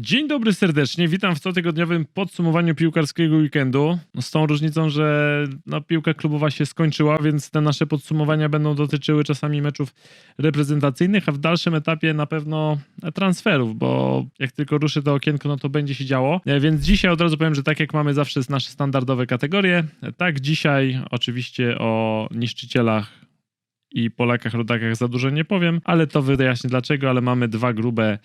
Dzień dobry serdecznie, witam w cotygodniowym podsumowaniu piłkarskiego weekendu. No, Z tą różnicą, że no, piłka klubowa się skończyła, więc te nasze podsumowania będą dotyczyły czasami meczów reprezentacyjnych, a w dalszym etapie na pewno transferów, bo jak tylko ruszy to okienko, no to będzie się działo. E, Więc dzisiaj od razu powiem, że tak jak mamy zawsze nasze standardowe kategorie, tak dzisiaj oczywiście o niszczycielach i Polakach, rodakach za dużo nie powiem, ale to wyjaśnię dlaczego, ale mamy dwa grube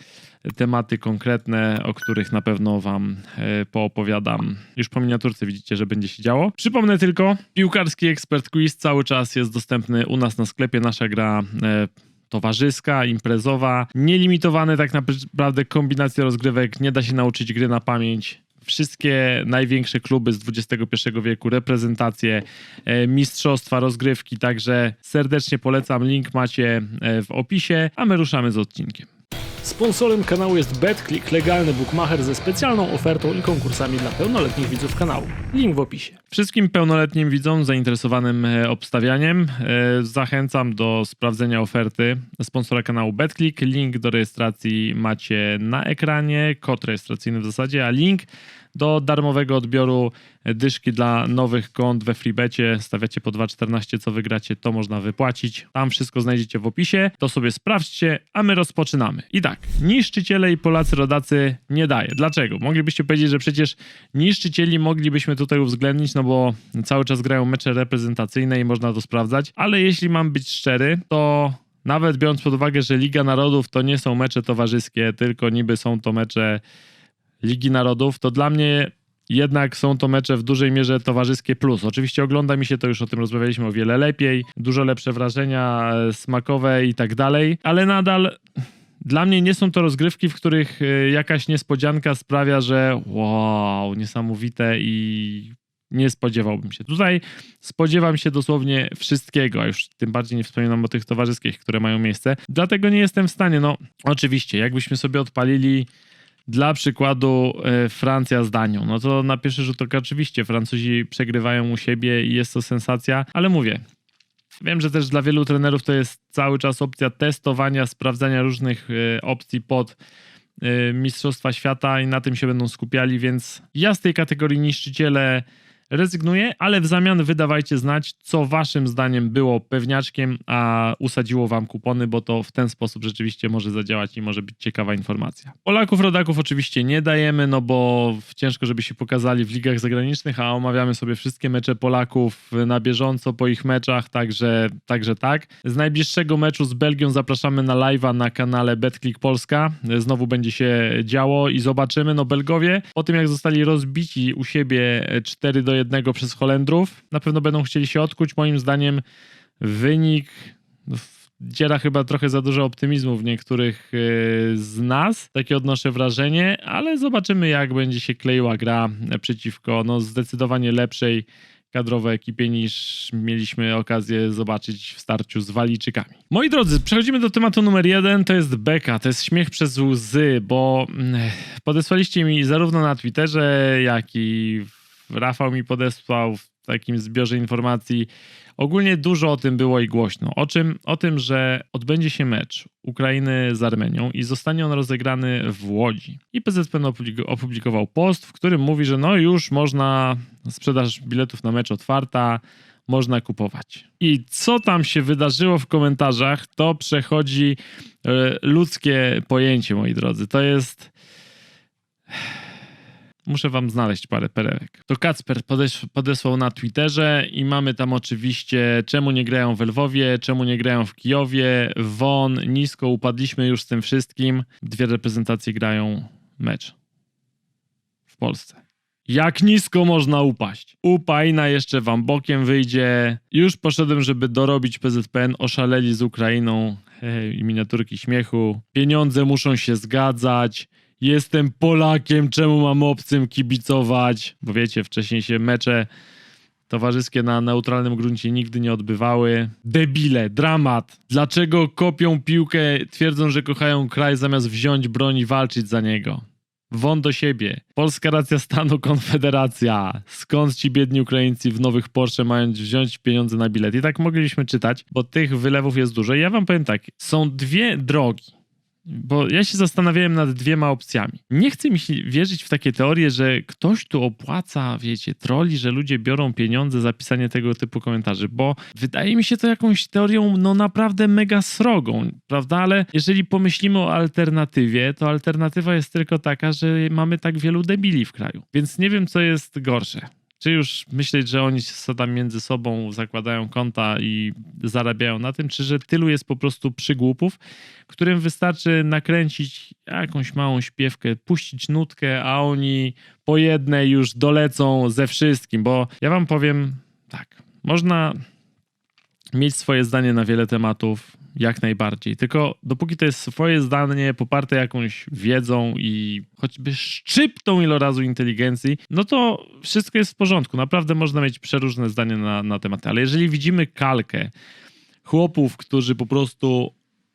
tematy konkretne, o których na pewno wam e, poopowiadam. Już po miniaturce widzicie, że będzie się działo. Przypomnę tylko, piłkarski ekspert quiz cały czas jest dostępny u nas na sklepie. Nasza gra e, towarzyska, imprezowa, nielimitowane tak naprawdę kombinacje rozgrywek, nie da się nauczyć gry na pamięć. Wszystkie największe kluby z XXI wieku, reprezentacje, e, mistrzostwa, rozgrywki, także serdecznie polecam. Link macie e, w opisie, a my ruszamy z odcinkiem. Sponsorem kanału jest BetClick, legalny bookmacher ze specjalną ofertą i konkursami dla pełnoletnich widzów kanału. Link w opisie. Wszystkim pełnoletnim widzom zainteresowanym e, obstawianiem e, zachęcam do sprawdzenia oferty sponsora kanału BetClick. Link do rejestracji macie na ekranie, kod rejestracyjny w zasadzie, a link do darmowego odbioru dyszki dla nowych kont we FreeBecie. Stawiacie po 2,14, co wygracie, to można wypłacić. Tam wszystko znajdziecie w opisie, to sobie sprawdźcie, a my rozpoczynamy. I tak, niszczyciele i Polacy rodacy nie daje. Dlaczego? Moglibyście powiedzieć, że przecież niszczycieli moglibyśmy tutaj uwzględnić, no bo cały czas grają mecze reprezentacyjne i można to sprawdzać, ale jeśli mam być szczery, to nawet biorąc pod uwagę, że Liga Narodów to nie są mecze towarzyskie, tylko niby są to mecze Ligi Narodów, to dla mnie jednak są to mecze w dużej mierze towarzyskie plus. Oczywiście ogląda mi się to, już o tym rozmawialiśmy o wiele lepiej, dużo lepsze wrażenia e, smakowe i tak dalej, ale nadal dla mnie nie są to rozgrywki, w których e, jakaś niespodzianka sprawia, że wow, niesamowite i nie spodziewałbym się. Tutaj spodziewam się dosłownie wszystkiego, a już tym bardziej nie wspominam o tych towarzyskich, które mają miejsce. Dlatego nie jestem w stanie, no oczywiście, jakbyśmy sobie odpalili dla przykładu e, Francja z Danią, no to na pierwszy rzut oka oczywiście Francuzi przegrywają u siebie i jest to sensacja, ale mówię, wiem, że też dla wielu trenerów to jest cały czas opcja testowania, sprawdzania różnych e, opcji pod e, Mistrzostwa Świata i na tym się będą skupiali, więc ja z tej kategorii niszczyciele rezygnuję, ale w zamian wydawajcie znać, co waszym zdaniem było pewniaczkiem, a usadziło wam kupony, bo to w ten sposób rzeczywiście może zadziałać i może być ciekawa informacja. Polaków, rodaków oczywiście nie dajemy, no bo ciężko, żeby się pokazali w ligach zagranicznych, a omawiamy sobie wszystkie mecze Polaków na bieżąco po ich meczach, także, także tak. Z najbliższego meczu z Belgią zapraszamy na live'a na kanale BetClick Polska. Znowu będzie się działo i zobaczymy. No Belgowie po tym jak zostali rozbici u siebie 4 do 1 przez Holendrów, na pewno będą chcieli się odkuć. Moim zdaniem wynik dziera chyba trochę za dużo optymizmu w niektórych yy, z nas. Takie odnoszę wrażenie, ale zobaczymy jak będzie się kleiła gra przeciwko no, zdecydowanie lepszej kadrowej ekipie niż mieliśmy okazję zobaczyć w starciu z Walijczykami. Moi drodzy, przechodzimy do tematu numer jeden, to jest beka, to jest śmiech przez łzy, bo mm, podesłaliście mi zarówno na Twitterze, jak i Rafał mi podesłał w takim zbiorze informacji. Ogólnie dużo o tym było i głośno. O czym? O tym, że odbędzie się mecz Ukrainy z Armenią i zostanie on rozegrany w Łodzi. I PZPN opublik- opublikował post, w którym mówi, że no już można, sprzedaż biletów na mecz otwarta, można kupować. I co tam się wydarzyło w komentarzach, to przechodzi e, ludzkie pojęcie, moi drodzy. To jest... Muszę wam znaleźć parę perełek. To Kacper podes- podesłał na Twitterze i mamy tam oczywiście czemu nie grają w Lwowie, czemu nie grają w Kijowie, Won, nisko upadliśmy już z tym wszystkim. Dwie reprezentacje grają mecz w Polsce. Jak nisko można upaść? Upajna jeszcze wam bokiem wyjdzie. Już poszedłem, żeby dorobić PZPN. Oszaleli z Ukrainą. Hej, miniaturki śmiechu. Pieniądze muszą się zgadzać. Jestem Polakiem, czemu mam obcym kibicować? Bo wiecie, wcześniej się mecze towarzyskie na neutralnym gruncie nigdy nie odbywały. Debile, dramat. Dlaczego kopią piłkę, twierdzą, że kochają kraj, zamiast wziąć broń i walczyć za niego? Won do siebie. Polska racja stanu, Konfederacja. Skąd ci biedni Ukraińcy w nowych Porsche mają wziąć pieniądze na bilet? I tak mogliśmy czytać, bo tych wylewów jest dużo. I ja wam powiem tak, są dwie drogi. Bo ja się zastanawiałem nad dwiema opcjami. Nie chcę mi wierzyć w takie teorie, że ktoś tu opłaca, wiecie, troli, że ludzie biorą pieniądze za pisanie tego typu komentarzy, bo wydaje mi się to jakąś teorią, no naprawdę mega srogą, prawda? Ale jeżeli pomyślimy o alternatywie, to alternatywa jest tylko taka, że mamy tak wielu debili w kraju. Więc nie wiem, co jest gorsze. Czy już myśleć, że oni sobie tam między sobą zakładają konta i zarabiają na tym, czy że tylu jest po prostu przygłupów, którym wystarczy nakręcić jakąś małą śpiewkę, puścić nutkę, a oni po jednej już dolecą ze wszystkim, bo ja wam powiem tak, można mieć swoje zdanie na wiele tematów, jak najbardziej. Tylko dopóki to jest swoje zdanie poparte jakąś wiedzą i choćby szczyptą ilorazu inteligencji, no to wszystko jest w porządku. Naprawdę można mieć przeróżne zdania na, na tematy. Ale jeżeli widzimy kalkę chłopów, którzy po prostu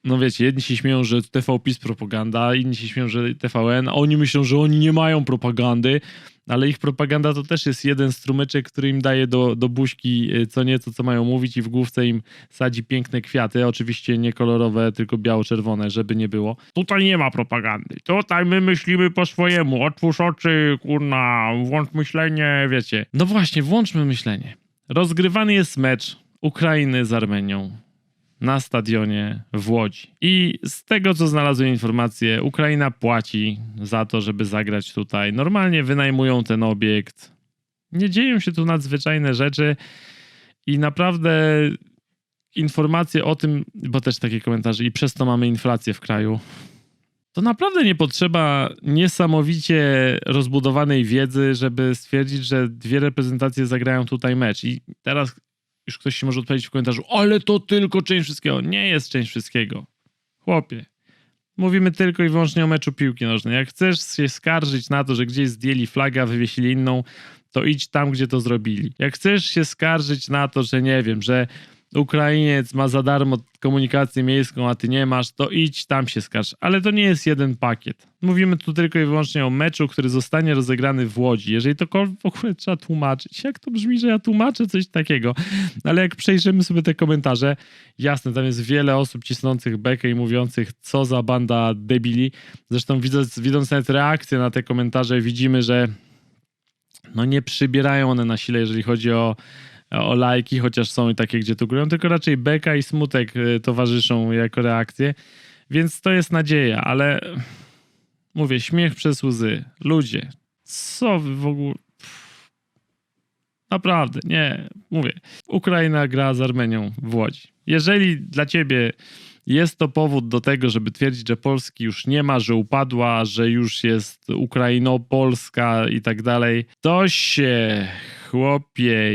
no wiecie, jedni się śmieją, że TV PiS propaganda, inni się śmieją, że TVN, a oni myślą, że oni nie mają propagandy, ale ich propaganda to też jest jeden strumyczek, który im daje do, do buźki y, co nieco, co mają mówić i w główce im sadzi piękne kwiaty, oczywiście nie kolorowe, tylko biało-czerwone, żeby nie było. Tutaj nie ma propagandy, tutaj my myślimy po swojemu, otwórz oczy, kurna, włącz myślenie, wiecie. No właśnie, włączmy myślenie. Rozgrywany jest mecz Ukrainy z Armenią na stadionie w Łodzi. I z tego, co znalazłem informację, Ukraina płaci za to, żeby zagrać tutaj. Normalnie wynajmują ten obiekt. Nie dzieją się tu nadzwyczajne rzeczy i naprawdę informacje o tym, bo też takie komentarze, i przez to mamy inflację w kraju. To naprawdę nie potrzeba niesamowicie rozbudowanej wiedzy, żeby stwierdzić, że dwie reprezentacje zagrają tutaj mecz. I teraz już ktoś się może odpowiedzieć w komentarzu, ale to tylko część wszystkiego. Nie jest część wszystkiego. Chłopie. Mówimy tylko i wyłącznie o meczu piłki nożnej. Jak chcesz się skarżyć na to, że gdzieś zdjęli flagę, wywiesili inną, to idź tam, gdzie to zrobili. Jak chcesz się skarżyć na to, że nie wiem, że Ukrainiec ma za darmo komunikację miejską, a ty nie masz, to idź tam się skarż. Ale to nie jest jeden pakiet. Mówimy tu tylko i wyłącznie o meczu, który zostanie rozegrany w Łodzi. Jeżeli to w ogóle trzeba tłumaczyć, jak to brzmi, że ja tłumaczę coś takiego. Ale jak przejrzymy sobie te komentarze, jasne, tam jest wiele osób cisnących bekę i mówiących, co za banda debili. Zresztą widząc, widząc nawet reakcje na te komentarze, widzimy, że no nie przybierają one na sile, jeżeli chodzi o o lajki, chociaż są i takie, gdzie tu grują, tylko raczej beka i smutek y, towarzyszą jako reakcje, więc to jest nadzieja, ale mówię, śmiech przez łzy. Ludzie, co w ogóle... Naprawdę, nie, mówię. Ukraina gra z Armenią w Łodzi. Jeżeli dla ciebie jest to powód do tego, żeby twierdzić, że Polski już nie ma, że upadła, że już jest Ukraino-Polska i tak dalej, to się, chłopie,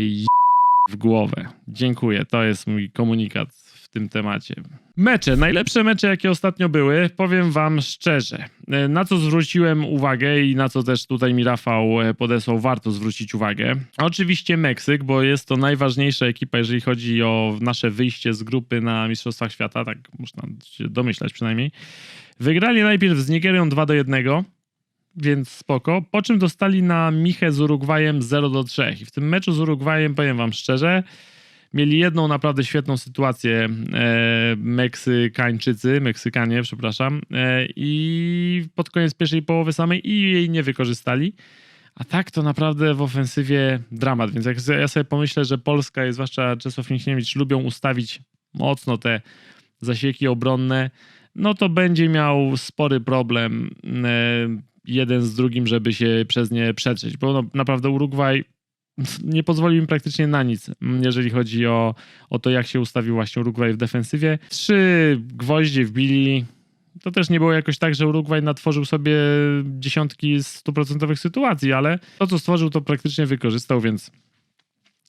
w głowę. Dziękuję, to jest mój komunikat w tym temacie. Mecze, najlepsze mecze, jakie ostatnio były, powiem wam szczerze, e, na co zwróciłem uwagę i na co też tutaj mi Rafał e, podesłał, warto zwrócić uwagę. Oczywiście Meksyk, bo jest to najważniejsza ekipa, jeżeli chodzi o nasze wyjście z grupy na Mistrzostwach Świata, tak można się domyślać przynajmniej. Wygrali najpierw z Nigerią 2 do 1, więc spoko. Po czym dostali na Michę z Urugwajem 0 do 3. I w tym meczu z Urugwajem, powiem wam szczerze, mieli jedną naprawdę świetną sytuację e, Meksykańczycy, Meksykanie, przepraszam, e, i pod koniec pierwszej połowy samej i jej nie wykorzystali. A tak to naprawdę w ofensywie dramat. Więc jak ja sobie pomyślę, że Polska, i zwłaszcza Czesław Michniewicz, lubią ustawić mocno te zasieki obronne, no to będzie miał spory problem. E, jeden z drugim, żeby się przez nie przetrzeć, bo no, naprawdę Urugwaj nie pozwolił im praktycznie na nic, jeżeli chodzi o, o to, jak się ustawił właśnie Urugwaj w defensywie. Trzy gwoździe wbili. To też nie było jakoś tak, że Urugwaj natworzył sobie dziesiątki stuprocentowych sytuacji, ale to, co stworzył, to praktycznie wykorzystał, więc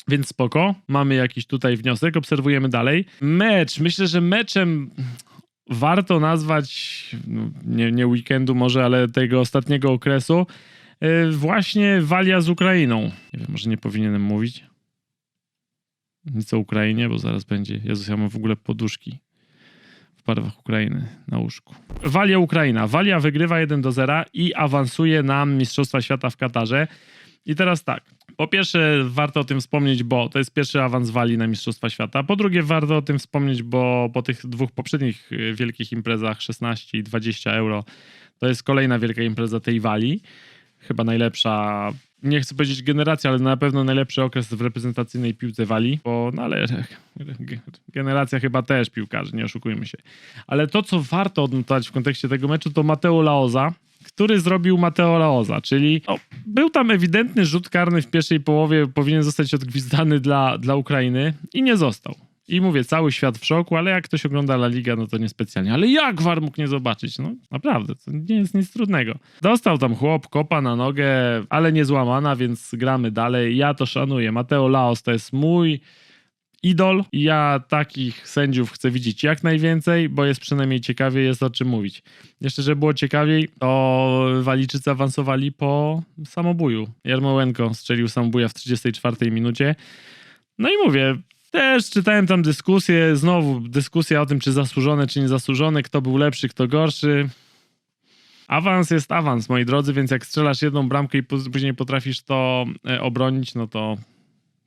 więc spoko. Mamy jakiś tutaj wniosek, obserwujemy dalej. Mecz. Myślę, że meczem warto nazwać, no, nie, nie weekendu może, ale tego ostatniego okresu, yy, właśnie walia z Ukrainą. Nie wiem, może nie powinienem mówić. Nic o Ukrainie, bo zaraz będzie. Jezus, ja mam w ogóle poduszki w barwach Ukrainy na łóżku. Walia Ukraina. Walia wygrywa 1 do 0 i awansuje na Mistrzostwa Świata w Katarze. I teraz tak, Po pierwsze, warto o tym wspomnieć, bo to jest pierwszy awans Wali na Mistrzostwa Świata. Po drugie, warto o tym wspomnieć, bo po tych dwóch poprzednich y, wielkich imprezach 16 i 20 euro to jest kolejna wielka impreza tej Wali. Chyba najlepsza, nie chcę powiedzieć generacja, ale na pewno najlepszy okres w reprezentacyjnej piłce Wali, bo no ale ge- generacja chyba też piłkarzy, nie oszukujmy się. Ale to, co warto odnotować w kontekście tego meczu, to Mateo Laoza, który zrobił Mateo Laoza, czyli no, był tam ewidentny rzut karny w pierwszej połowie, powinien zostać odgwizdany dla, dla Ukrainy i nie został. I mówię, cały świat w szoku, ale jak ktoś ogląda La Liga, no to niespecjalnie. Ale jak VAR mógł nie zobaczyć? No naprawdę, to nie jest nic trudnego. Dostał tam chłop, kopa na nogę, ale nie złamana, więc gramy dalej. Ja to szanuję. Mateo Laos to jest mój idol ja takich sędziów chcę widzieć jak najwięcej, bo jest przynajmniej ciekawie, jest o czym mówić. Jeszcze, żeby było ciekawiej, to Walijczycy awansowali po samobuju. Jarmołenko strzelił samobuja w 34 minucie. No i mówię, też czytałem tam dyskusję, znowu dyskusja o tym, czy zasłużone, czy niezasłużone, kto był lepszy, kto gorszy. Awans jest awans, moi drodzy, więc jak strzelasz jedną bramkę i pó- później potrafisz to e, obronić, no to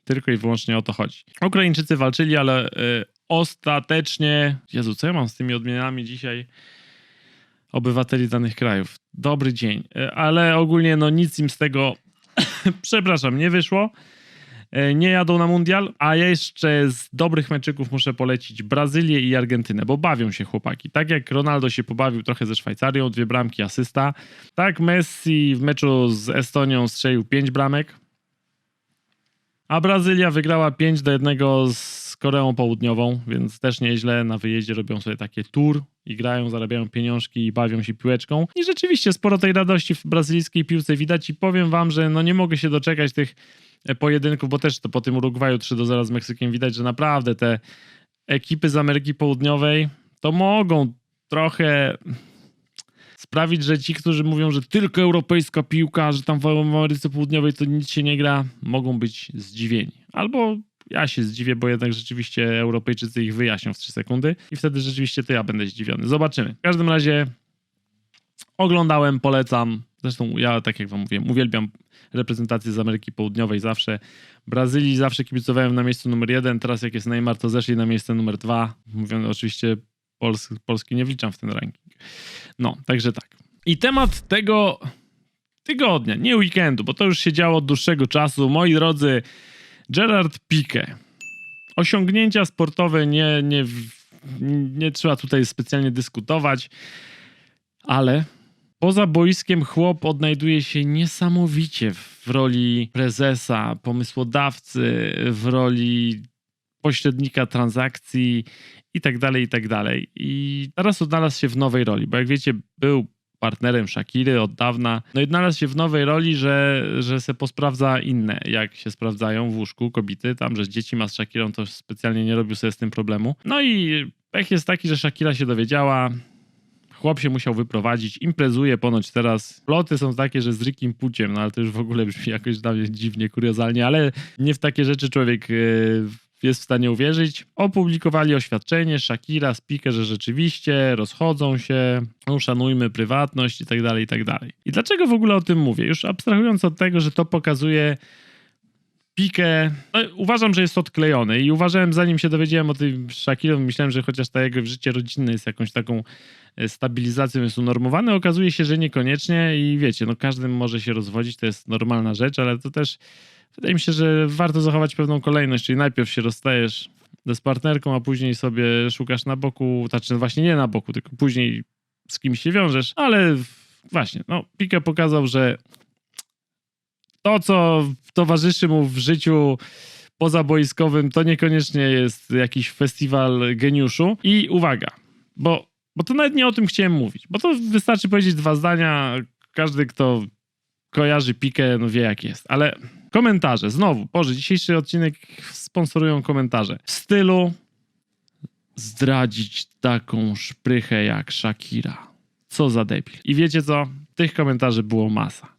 tylko i wyłącznie o to chodzi. Ukraińczycy walczyli, ale y, ostatecznie. Jezu, co ja mam z tymi odmianami dzisiaj? Obywateli danych krajów. Dobry dzień. Y, ale ogólnie, no nic im z tego, przepraszam, nie wyszło. Y, Nie jadą na mundial, a jeszcze z dobrych meczyków muszę polecić Brazylię i Argentynę, bo bawią się chłopaki. Tak jak Ronaldo się pobawił trochę ze Szwajcarią, dwie bramki, asysta. Tak Messi w meczu z Estonią strzelił pięć bramek. A Brazylia wygrała 5 do 1 z Koreą Południową, więc też nieźle. Na wyjeździe robią sobie takie tour i grają, zarabiają pieniążki i bawią się piłeczką. I rzeczywiście sporo tej radości w brazylijskiej piłce widać i powiem wam, że no nie mogę się doczekać tych e, pojedynków, bo też to po tym Urugwaju 3 do 0 z Meksykiem widać, że naprawdę te ekipy z Ameryki Południowej to mogą trochę sprawić, że ci, którzy mówią, że tylko europejska piłka, że tam w Ameryce Południowej to nic się nie gra, mogą być zdziwieni. Albo ja się zdziwię, bo jednak rzeczywiście Europejczycy ich wyjaśnią w 3 sekundy i wtedy rzeczywiście to ja będę zdziwiony. Zobaczymy. W każdym razie oglądałem, polecam. Zresztą ja, tak jak wam mówiłem, uwielbiam reprezentację z Ameryki Południowej zawsze. Brazylii zawsze kibicowałem na miejscu numer jeden, teraz jak jest Neymar, to zeszli na miejsce numer dwa. Mówiąc oczywiście Pols Polski nie wliczam w ten ranking. No, także tak. I temat tego tygodnia, nie weekendu, bo to już się działo od dłuższego czasu. Moi drodzy, Gerard Piqué. Osiągnięcia sportowe nie, nie, nie trzeba tutaj specjalnie dyskutować, ale poza boiskiem chłop odnajduje się niesamowicie w roli prezesa, pomysłodawcy, w roli pośrednika transakcji i tak dalej, i tak dalej. I teraz odnalazł się w nowej roli, bo jak wiecie, był partnerem Shakiry od dawna. No i odnalazł się w nowej roli, że, że se posprawdza inne, jak się sprawdzają w łóżku kobiety. Tam, że dzieci ma z Shakirą, to specjalnie nie robił sobie z tym problemu. No i pech jest taki, że Shakira się dowiedziała, Chłop się musiał wyprowadzić, imprezuje ponoć teraz. Ploty są takie, że z Rickiem Puciem, no ale to już w ogóle brzmi jakoś dla mnie dziwnie, kuriozalnie, ale nie w takie rzeczy człowiek yy, jest w stanie uwierzyć. Opublikowali oświadczenie Shakira Pique, że rzeczywiście rozchodzą się, uszanujmy prywatność i tak dalej, i tak. I dlaczego w ogóle o tym mówię? Już abstrahując od tego, że to pokazuje Pikę. No, uważam, że jest odklejony i uważałem, zanim się dowiedziałem o tym Shakirze, myślałem, że chociaż ta jego życie rodzinne jest jakąś taką e, stabilizacją, jest unormowane. Okazuje się, że niekoniecznie i wiecie, no każdy może się rozwodzić, to jest normalna rzecz, ale to też wydaje mi się, że warto zachować pewną kolejność, czyli najpierw się rozstajesz z partnerką, a później sobie szukasz na boku, znaczy właśnie nie na boku, tylko później z kimś się wiążesz, ale właśnie, no Pique pokazał, że to, co towarzyszy mu w życiu pozaboiskowym, to niekoniecznie jest jakiś festiwal geniuszu. I uwaga, bo, bo to nawet nie o tym chciałem mówić, bo to wystarczy powiedzieć dwa zdania. Każdy, kto kojarzy Pikę, no wie jak jest, ale komentarze, znowu, Boże, dzisiejszy odcinek sponsorują komentarze. W stylu zdradzić taką szprychę jak Shakira. Co za debil. I wiecie co? Tych komentarzy było masa.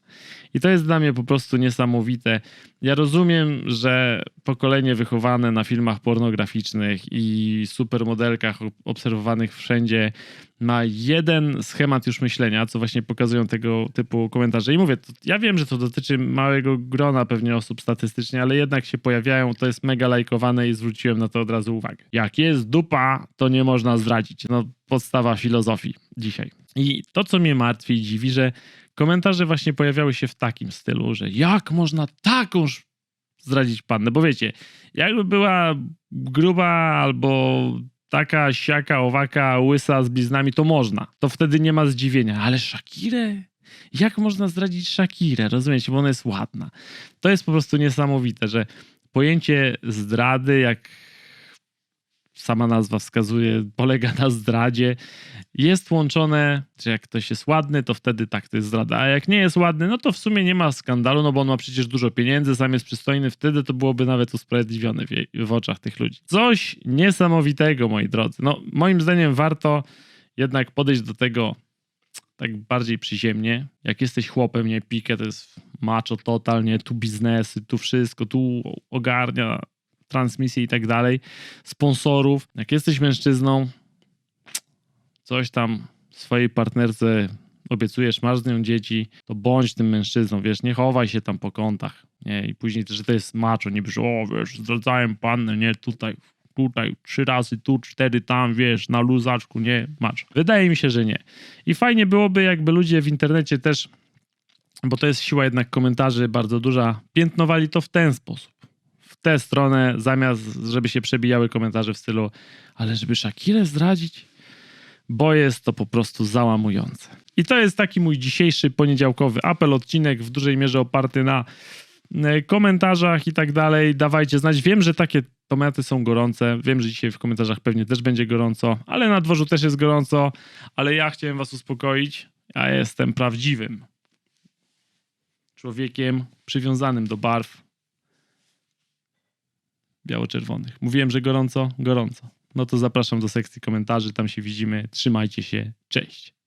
I to jest dla mnie po prostu niesamowite. Ja rozumiem, że pokolenie wychowane na filmach pornograficznych i supermodelkach ob- obserwowanych wszędzie ma jeden schemat już myślenia, co właśnie pokazują tego typu komentarze. I mówię, to, ja wiem, że to dotyczy małego grona pewnie osób statystycznie, ale jednak się pojawiają, to jest mega lajkowane i zwróciłem na to od razu uwagę. Jak jest dupa, to nie można zdradzić. No, podstawa filozofii dzisiaj. I to, co mnie martwi i dziwi, że komentarze właśnie pojawiały się w takim stylu, że jak można takąż zdradzić pannę, bo wiecie, jakby była gruba albo taka siaka, owaka, łysa z bliznami, to można. To wtedy nie ma zdziwienia. Ale Shakirę? Jak można zdradzić Shakirę? Rozumiecie, bo ona jest ładna. To jest po prostu niesamowite, że pojęcie zdrady, jak sama nazwa wskazuje, polega na zdradzie, jest łączone, że jak ktoś jest ładny, to wtedy tak, to jest zdrada, a jak nie jest ładny, no to w sumie nie ma skandalu, no bo on ma przecież dużo pieniędzy, sam jest przystojny, wtedy to byłoby nawet usprawiedliwione w, jej- w oczach tych ludzi. Coś niesamowitego, moi drodzy. No, moim zdaniem warto jednak podejść do tego tak bardziej przyziemnie. Jak jesteś chłopem, nie pikę, to jest macho totalnie, tu biznesy, tu wszystko, tu ogarnia transmisję i tak dalej, sponsorów. Jak jesteś mężczyzną, coś tam swojej partnerce obiecujesz, masz z nią dzieci, to bądź tym mężczyzną, wiesz, nie chowaj się tam po kątach, nie, i później, że to jest macho, nie że o, wiesz, zdradzałem pannę, nie, tutaj, tutaj, trzy razy tu, cztery tam, wiesz, na luzaczku, nie, macho. Wydaje mi się, że nie. I fajnie byłoby, jakby ludzie w internecie też, bo to jest siła jednak komentarzy bardzo duża, piętnowali to w ten sposób. Tę stronę, zamiast żeby się przebijały komentarze w stylu, ale żeby Shakirę zdradzić, bo jest to po prostu załamujące. I to jest taki mój dzisiejszy poniedziałkowy apel, odcinek w dużej mierze oparty na e, komentarzach i tak dalej. Dawajcie znać. Wiem, że takie tematy są gorące. Wiem, że dzisiaj w komentarzach pewnie też będzie gorąco, ale na dworzu też jest gorąco. Ale ja chciałem was uspokoić. Ja jestem prawdziwym człowiekiem przywiązanym do barw biało-czerwonych. Mówiłem, że gorąco? Gorąco. No to zapraszam do sekcji komentarzy, tam się widzimy. Trzymajcie się. Cześć.